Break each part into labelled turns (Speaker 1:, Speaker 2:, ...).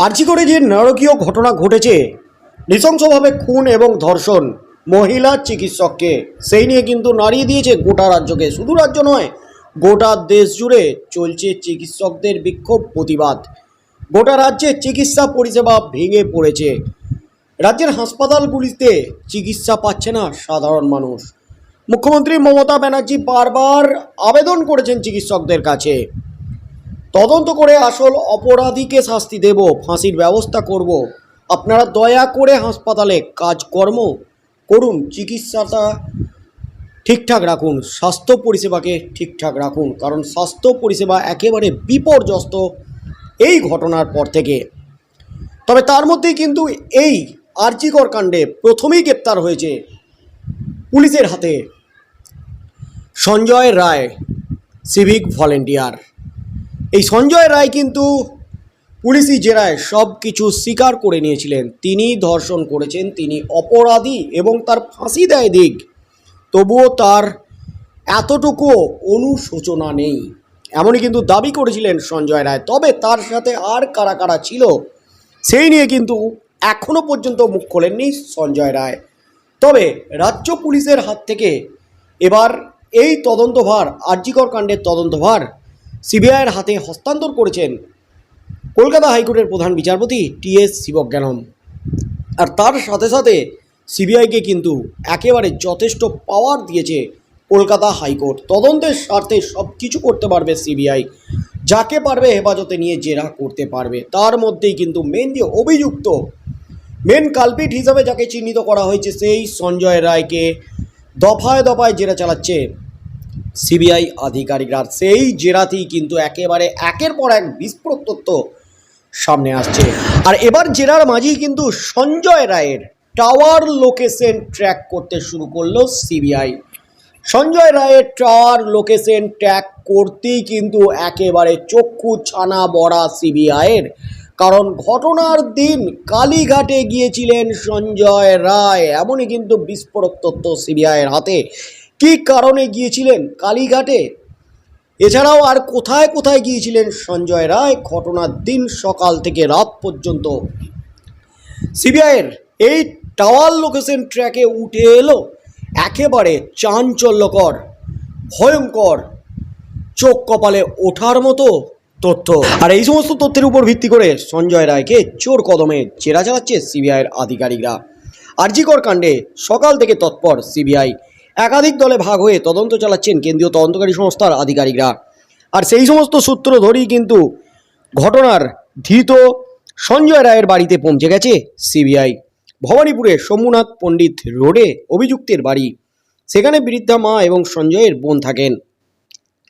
Speaker 1: আর্জি করে যে নারকীয় ঘটনা ঘটেছে, নৃশংসভাবে খুন এবং ধর্ষণ মহিলা চিকিৎসককে, সেই নিয়ে কিন্তু নাড়িয়ে দিয়েছে গোটা রাজ্যকে। শুধু রাজ্য নয়, গোটা দেশ জুড়ে চলছে চিকিৎসকদের বিক্ষোভ প্রতিবাদ। গোটা রাজ্যে চিকিৎসা পরিষেবা ভেঙে পড়েছে। রাজ্যের হাসপাতালগুলিতে চিকিৎসা পাচ্ছে না সাধারণ মানুষ। মুখ্যমন্ত্রী মমতা ব্যানার্জি বারবার আবেদন করেছেন চিকিৎসকদের কাছে। তদন্ত করে আসল অপরাধীকে শাস্তি দেব, ফাঁসির ব্যবস্থা করব। আপনারা দয়া করে হাসপাতালে কাজকর্ম করুন, চিকিৎসাটা ঠিকঠাক রাখুন, স্বাস্থ্য পরিষেবাকে ঠিকঠাক রাখুন, কারণ স্বাস্থ্য পরিষেবা একেবারে বিপর্যস্ত এই ঘটনার পর থেকে। তবে তার মধ্যেই কিন্তু এই আর্জিকর কাণ্ডে প্রথমেই গ্রেপ্তার হয়েছে পুলিশের হাতে সঞ্জয় রায়, সিভিক ভলেন্টিয়ার। এই সঞ্জয় রায় কিন্তু পুলিশি জেরায় সব কিছু স্বীকার করে নিয়েছিলেন। তিনি ধর্ষণ করেছেন, তিনি অপরাধী এবং তার ফাঁসি দেয় দিক। তবুও তার এতটুকু অনুশোচনা নেই। এমনই কিন্তু দাবি করেছিলেন সঞ্জয় রায়। তবে তার সাথে আর কারা কারা ছিল, সেই নিয়ে কিন্তু এখনও পর্যন্ত মুখ খোলেননি সঞ্জয় রায়। তবে রাজ্য পুলিশের হাত থেকে এবার এই তদন্তভার, আর্জিকর কাণ্ডের তদন্তভার সিবিআইয়ের হাতে হস্তান্তর করেছেন কলকাতা হাইকোর্টের প্রধান বিচারপতি টি এস শিবজ্ঞানম। আর তার সাথে সাথে সিবিআইকে কিন্তু একেবারে যথেষ্ট পাওয়ার দিয়েছে কলকাতা হাইকোর্ট। তদন্তের স্বার্থে সব কিছু করতে পারবে সিবিআই। যাকে পারবে হেফাজতে নিয়ে জেরা করতে পারবে। তার মধ্যেই কিন্তু মেন যে অভিযুক্ত মেন কালপিট হিসাবে যাকে চিহ্নিত করা হয়েছে সেই সঞ্জয় রায়কে দফায় দফায় জেরা চালাচ্ছে সিবিআই আধিকারিকরা সেই জেরাতেই কিন্তু একেবারে একের পর এক বিস্ফোরক তথ্য সামনে আসছে। আর এবার জেরার মাঝেই কিন্তু সঞ্জয় রায়ের টাওয়ার লোকেশন ট্র্যাক করতে শুরু করল সিবিআই। সঞ্জয় রায়ের টাওয়ার লোকেশন ট্র্যাক করতেই কিন্তু একেবারে চক্ষু ছানা বড়া সিবিআইয়ের। কারণ ঘটনার দিন কালীঘাটে গিয়েছিলেন সঞ্জয় রায়, এমনই কিন্তু বিস্ফোরক তথ্য সিবিআইয়ের হাতে। কী কারণে গিয়েছিলেন কালীঘাটে? এছাড়াও আর কোথায় কোথায় গিয়েছিলেন সঞ্জয় রায়? ঘটনার দিন সকাল থেকে রাত পর্যন্ত। সিবিআইয়ের এই টাওয়ার লোকেশন ট্র্যাকে উঠে এলো একেবারে চাঞ্চল্যকর, ভয়ঙ্কর, চোখ কপালে ওঠার মতো তথ্য। আর এই সমস্ত তথ্যের উপর ভিত্তি করে সঞ্জয় রায়কে চোর কদমে চেরা চালাচ্ছে সিবিআইয়ের আধিকারিকরা। আরজিকর কাণ্ডে সকাল থেকে তৎপর সিবিআই একাধিক দলে ভাগ হয়ে তদন্ত চালাচ্ছেন কেন্দ্রীয় তদন্তকারী সংস্থার আধিকারিকরা। আর সেই সমস্ত সূত্র ধরেই কিন্তু ঘটনার ধৃত সঞ্জয় রায়ের বাড়িতে পৌঁছে গেছে সিবিআই। ভবানীপুরে সোমনাথ পণ্ডিত রোডে অভিযুক্তের বাড়ি। সেখানে বৃদ্ধা মা এবং সঞ্জয়ের বোন থাকেন।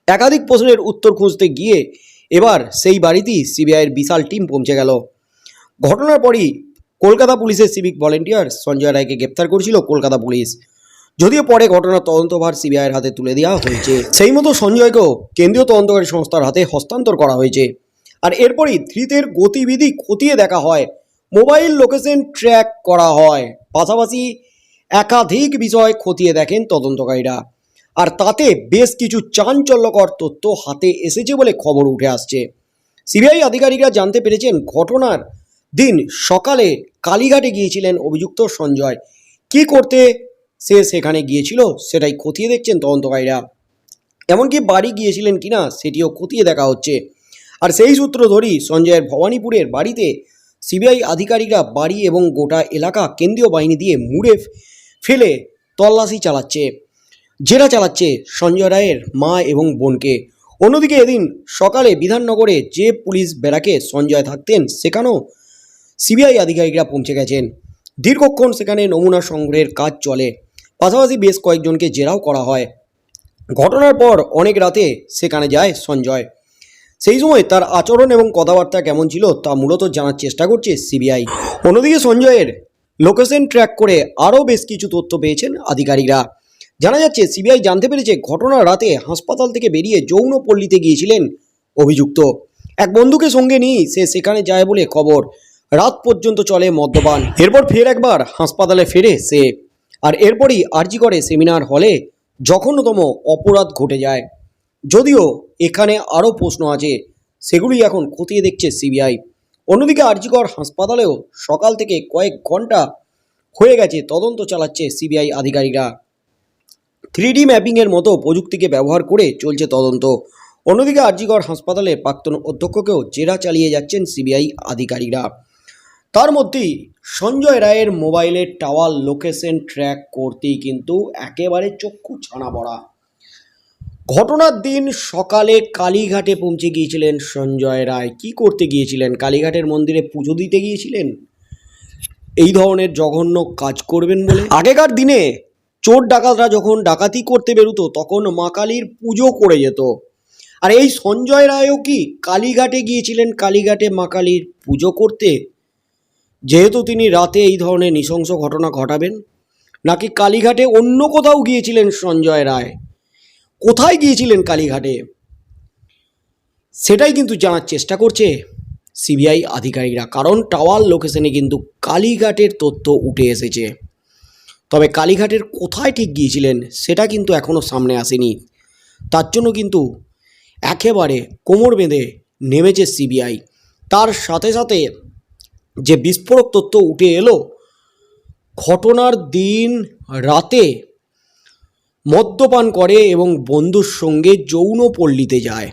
Speaker 1: একাধিক প্রশ্নের উত্তর খুঁজতে গিয়ে এবার সেই বাড়িতেই সিবিআইয়ের বিশাল টিম পৌঁছে গেল। ঘটনার পরই কলকাতা পুলিশের সিভিক ভলেন্টিয়ার সঞ্জয় রায়কে গ্রেপ্তার করেছিল কলকাতা পুলিশ। যদিও পরে ঘটনার তদন্তভার সিবিআইয়ের হাতে তুলে দেওয়া হয়েছে। সেই মতো সঞ্জয়কেও কেন্দ্রীয় তদন্তকারী সংস্থার হাতে হস্তান্তর করা হয়েছে। আর এরপরই ধৃতের গতিবিধি খতিয়ে দেখা হয়। মোবাইল লোকেশন ট্র্যাক করা হয়। পাশাপাশি একাধিক বিষয় খতিয়ে দেখেন তদন্তকারীরা। আর তাতে বেশ কিছু চাঞ্চল্যকর তথ্য হাতে এসেছে বলে খবর উঠে আসছে। সিবিআই আধিকারিকরা জানতে পেরেছেন, ঘটনার দিন সকালে কালীঘাটে গিয়েছিলেন অভিযুক্ত সঞ্জয়। কি করতে সে সেখানে গিয়েছিল, সেটাই খতিয়ে দেখছেন তদন্তকারীরা। এমনকি বাড়ি গিয়েছিলেন কিনা, সেটিও খতিয়ে দেখা হচ্ছে। আর সেই সূত্র ধরেই সঞ্জয়ের ভবানীপুরের বাড়িতে সিবিআই আধিকারিকরা বাড়ি এবং গোটা এলাকা কেন্দ্রীয় বাহিনী দিয়ে মুড়ে ফেলে তল্লাশি চালাচ্ছে। জেরা চালাচ্ছে সঞ্জয় রায়ের মা এবং বোনকে। অন্যদিকে এদিন সকালে বিধাননগরে যে পুলিশ বেড়াকে সঞ্জয় থাকতেন, সেখানেও সিবিআই আধিকারিকরা পৌঁছে গেছেন। দীর্ঘক্ষণ সেখানে নমুনা সংগ্রহের কাজ চলে। পাশাপাশি বেশ কয়েকজনকে জেরাও করা হয়। ঘটনার পর অনেক রাতে সেখানে যায় সঞ্জয়। সেই সময় তার আচরণ এবং কথাবার্তা কেমন ছিল তা মূলত জানার চেষ্টা করছে সিবিআই। অন্যদিকে সঞ্জয়ের লোকেশন ট্র্যাক করে আরও বেশ কিছু তথ্য পেয়েছেন আধিকারিকরা। জানা যাচ্ছে, সিবিআই জানতে পেরেছে ঘটনার রাতে হাসপাতাল থেকে বেরিয়ে যৌন পল্লীতে গিয়েছিলেন অভিযুক্ত। এক বন্ধুকে সঙ্গে নিয়ে সে সেখানে যায় বলে খবর। রাত পর্যন্ত চলে মদ্যপান। এরপর ফের একবার হাসপাতালে ফেরে সে। আর এরপরই আরজি করে সেমিনার হলে জঘন্যতম অপরাধ ঘটে যায়। যদিও এখানে আরও প্রশ্ন আছে, সেগুলি এখন খতিয়ে দেখছে সিবিআই। অন্যদিকে আরজিকর হাসপাতালেও সকাল থেকে কয়েক ঘণ্টা হয়ে গেছে তদন্ত চালাচ্ছে সিবিআই আধিকারিকরা। থ্রি ডি ম্যাপিংয়ের মতো প্রযুক্তিকে ব্যবহার করে চলছে তদন্ত। অন্যদিকে আরজিগড় হাসপাতালের প্রাক্তন অধ্যক্ষকেও জেরা চালিয়ে যাচ্ছেন সিবিআই আধিকারিকরা। তার মধ্যেই সঞ্জয় রায়ের মোবাইলের টাওয়ার লোকেশন ট্র্যাক করতেই কিন্তু একেবারে চক্ষু ছানা পড়া। ঘটনার দিন সকালে কালীঘাটে পৌঁছে গিয়েছিলেন সঞ্জয় রায়। কি করতে গিয়েছিলেন? কালীঘাটের মন্দিরে পুজো দিতে গিয়েছিলেন? এই ধরনের জঘন্য কাজ করবেন বলে। আগেকার দিনে চোর ডাকাতরা যখন ডাকাতি করতে বেরোতো, তখন মা কালীর পুজো করে যেত। আর এই সঞ্জয় রায়ও কি কালীঘাটে গিয়েছিলেন? কালীঘাটে মা কালীর পুজো করতে? যেহেতু তিনি রাতে এই ধরনের নৃশংস ঘটনা ঘটাবেন, নাকি কালীঘাটে অন্য কোথাও গিয়েছিলেন সঞ্জয় রায়? কোথায় গিয়েছিলেন কালীঘাটে? সেটাই কিন্তু জানার চেষ্টা করছে সিবিআই আধিকারিকরা, কারণ টাওয়ার লোকেশনে কিন্তু কালীঘাটের তথ্য উঠে এসেছে। তবে কালীঘাটের কোথায় ঠিক গিয়েছিলেন সেটা কিন্তু এখনও সামনে আসেনি। তার জন্য কিন্তু একেবারে কোমর বেঁধে নেমেছে সিবিআই। তার সাথে সাথে যে বিস্ফোরক তথ্য উঠে এলো, ঘটনার দিন রাতে মদ্যপান করে এবং বন্ধুর সঙ্গে যৌনপল্লীতে যায়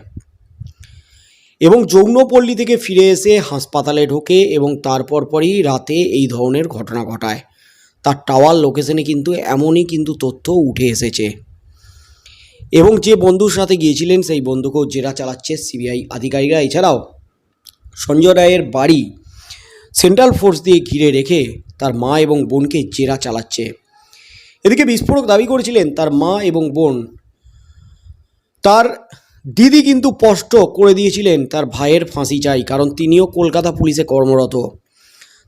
Speaker 1: এবং যৌনপল্লী থেকে ফিরে এসে হাসপাতালে ঢোকে এবং তারপর পরই রাতে এই ধরনের ঘটনা ঘটায়। তার টাওয়ার লোকেশনে কিন্তু এমনই কিন্তু তথ্য উঠে এসেছে। এবং যে বন্ধুর সাথে গিয়েছিলেন সেই বন্ধুকেও জেরা চালাচ্ছে সিবিআই আধিকারিকরা। এছাড়াও সঞ্জয় রায়ের বাড়ি সেন্ট্রাল ফোর্স দিয়ে ঘিরে রেখে তার মা এবং বোনকে জেরা চালাচ্ছে। এদিকে বিস্ফোরক দাবি করেছিলেন তার মা এবং বোন। তার দিদি কিন্তু স্পষ্ট করে দিয়েছিলেন তার ভাইয়ের ফাঁসি চাই, কারণ তিনিও কলকাতা পুলিশে কর্মরত।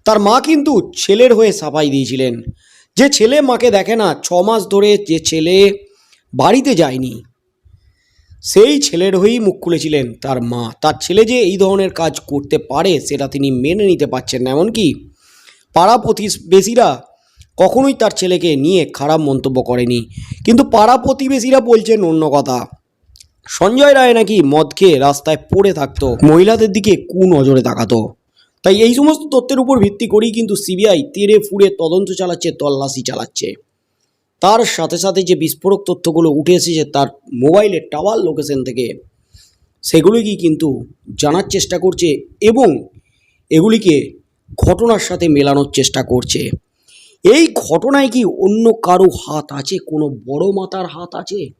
Speaker 1: তার মা কিন্তু ছেলের হয়ে সাফাই দিয়েছিলেন। যে ছেলে মাকে দেখে না, ছ মাস ধরে যে ছেলে বাড়িতে যায়নি। সেই ছেলের হয়েই মুখ খুলেছিলেন তার মা। তার ছেলে যে এই ধরনের কাজ করতে পারে, সেটা তিনি মেনে নিতে পারছেন না। এমনকি পাড়া প্রতিবেশীরা কখনোই তার ছেলেকে নিয়ে খারাপ মন্তব্য করেনি। কিন্তু পাড়া প্রতিবেশীরা বলছেন অন্য কথা। সঞ্জয় রায় নাকি মদ খেয়ে রাস্তায় পড়ে থাকতো, মহিলাদের দিকে কু নজরে তাকাতো। তাই এই সমস্ত তথ্যের উপর ভিত্তি করেই কিন্তু সিবিআই তেরে ফুড়ে তদন্ত চালাচ্ছে, তল্লাশি চালাচ্ছে। তার সাথে সাথে যে বিস্ফোরক তথ্যগুলো উঠে এসেছে তার মোবাইলের টাওয়ার লোকেশন থেকে, সেগুলিকে কিন্তু জানার চেষ্টা করছে এবং এগুলিকে ঘটনার সাথে মেলানোর চেষ্টা করছে। এই ঘটনায় কি অন্য কারও হাত আছে? কোনো বড় মাতার হাত আছে?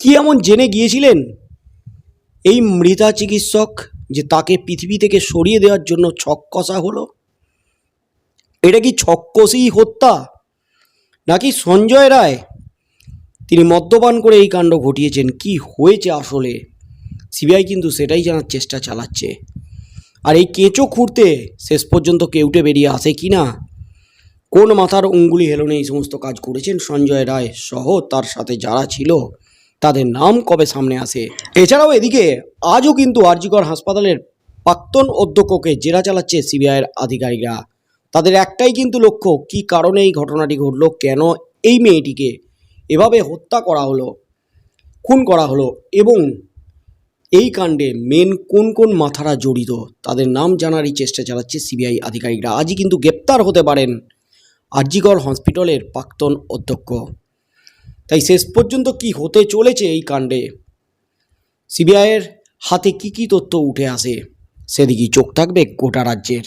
Speaker 1: কি এমন জেনে গিয়েছিলেন? এই মৃতা চিকিৎসক যে তাকে পৃথিবী থেকে সরিয়ে দেওয়ার জন্য ছক কষা হলো? এটা কি ছক্কসই হত্যা? নাকি সঞ্জয় রায়? তিনি মদ্যপান করে এই কাণ্ড ঘটিয়েছেন। কি হয়েছে আসলে? সিবিআই কিন্তু সেটাই জানার চেষ্টা চালাচ্ছে। আর এই কেঁচো খুঁড়তে শেষ পর্যন্ত কেউটে বেরিয়ে আসে কি না? কোন মাথার অঙ্গুলি হেলনে এই সমস্ত কাজ করেছেন সঞ্জয় রায় সহ তার সাথে যারা ছিল, তাদের নাম কবে সামনে আসে? এছাড়াও এদিকে আজও কিন্তু আরজিকর হাসপাতালের প্রাক্তন অধ্যক্ষকে জেরা চালাচ্ছে সিবিআইয়ের আধিকারিকরা। তাদের একটাই কিন্তু লক্ষ্য, কি কারণে এই ঘটনাটি ঘটলো, কেন এই মেয়েটিকে এভাবে হত্যা করা হলো, খুন করা হলো এবং এই কাণ্ডে মেন কোন কোন মাথারা জড়িত, তাদের নাম জানারই চেষ্টা চালাচ্ছে সিবিআই আধিকারিকরা। আজই কিন্তু গ্রেপ্তার হতে পারেন আরজিগড় হসপিটালের প্রাক্তন অধ্যক্ষ। তাই শেষ পর্যন্ত কি হতে চলেছে এই কাণ্ডে? সিবিআইয়ের হাতে কি কি তথ্য উঠে আসে, সেদিকেই চোখ থাকবে গোটা রাজ্যের।